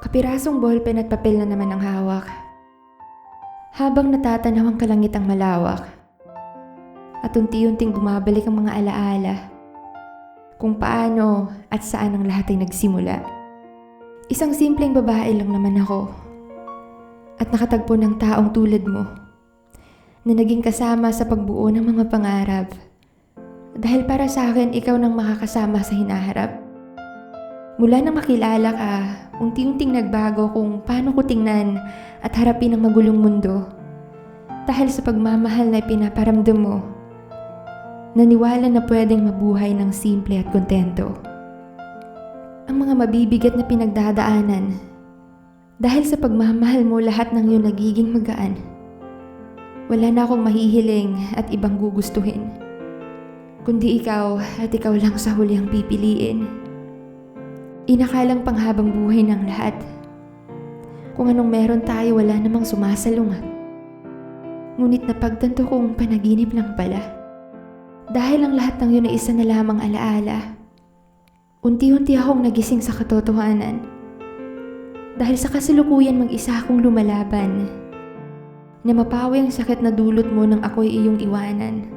Kapirasong ballpen at papel na naman ang hawak. Habang natatanaw ang kalangitang malawak. At unti-unting bumabalik ang mga alaala. Kung paano at saan ang lahat ay nagsimula. Isang simpleng babae lang naman ako. At nakatagpo ng taong tulad mo. Na naging kasama sa pagbuo ng mga pangarap. Dahil para sa akin, ikaw nang makakasama sa hinaharap. Mula nang makilala ka, unti-unting nagbago kung paano ko tingnan at harapin ang magulong mundo. Dahil sa pagmamahal na ipinaparamdam mo, naniwala na pwedeng mabuhay ng simple at kontento. Ang mga mabibigat na pinagdadaanan, dahil sa pagmamahal mo lahat ng yun nagiging magaan. Wala na akong mahihiling at ibang gugustuhin. Kundi ikaw at ikaw lang sa huli ang pipiliin. Inakalang panghabang buhay ng lahat. Kung anong meron tayo, wala namang sumasalungat. Ngunit napagtanto kong panaginip lang pala. Dahil ang lahat ng yun ay isa na lamang alaala. Unti-unti akong nagising sa katotohanan. Dahil sa kasalukuyan mag-isa akong lumalaban. Na mapawi ang sakit na dulot mo nang ako'y iyong iwanan.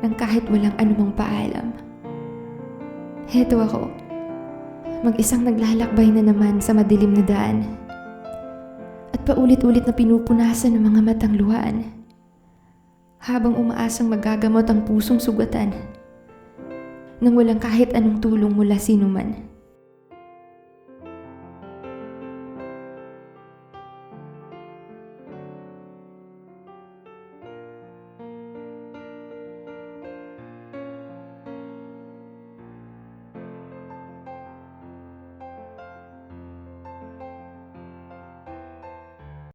Nang kahit walang anumang paalam. Heto ako. Mag-isang naglalakbay na naman sa madilim na daan. At paulit-ulit na pinupunasan ng mga matang luhaan. Habang umaasang magagamot ang pusong sugatan. Nang walang kahit anong tulong mula sinuman.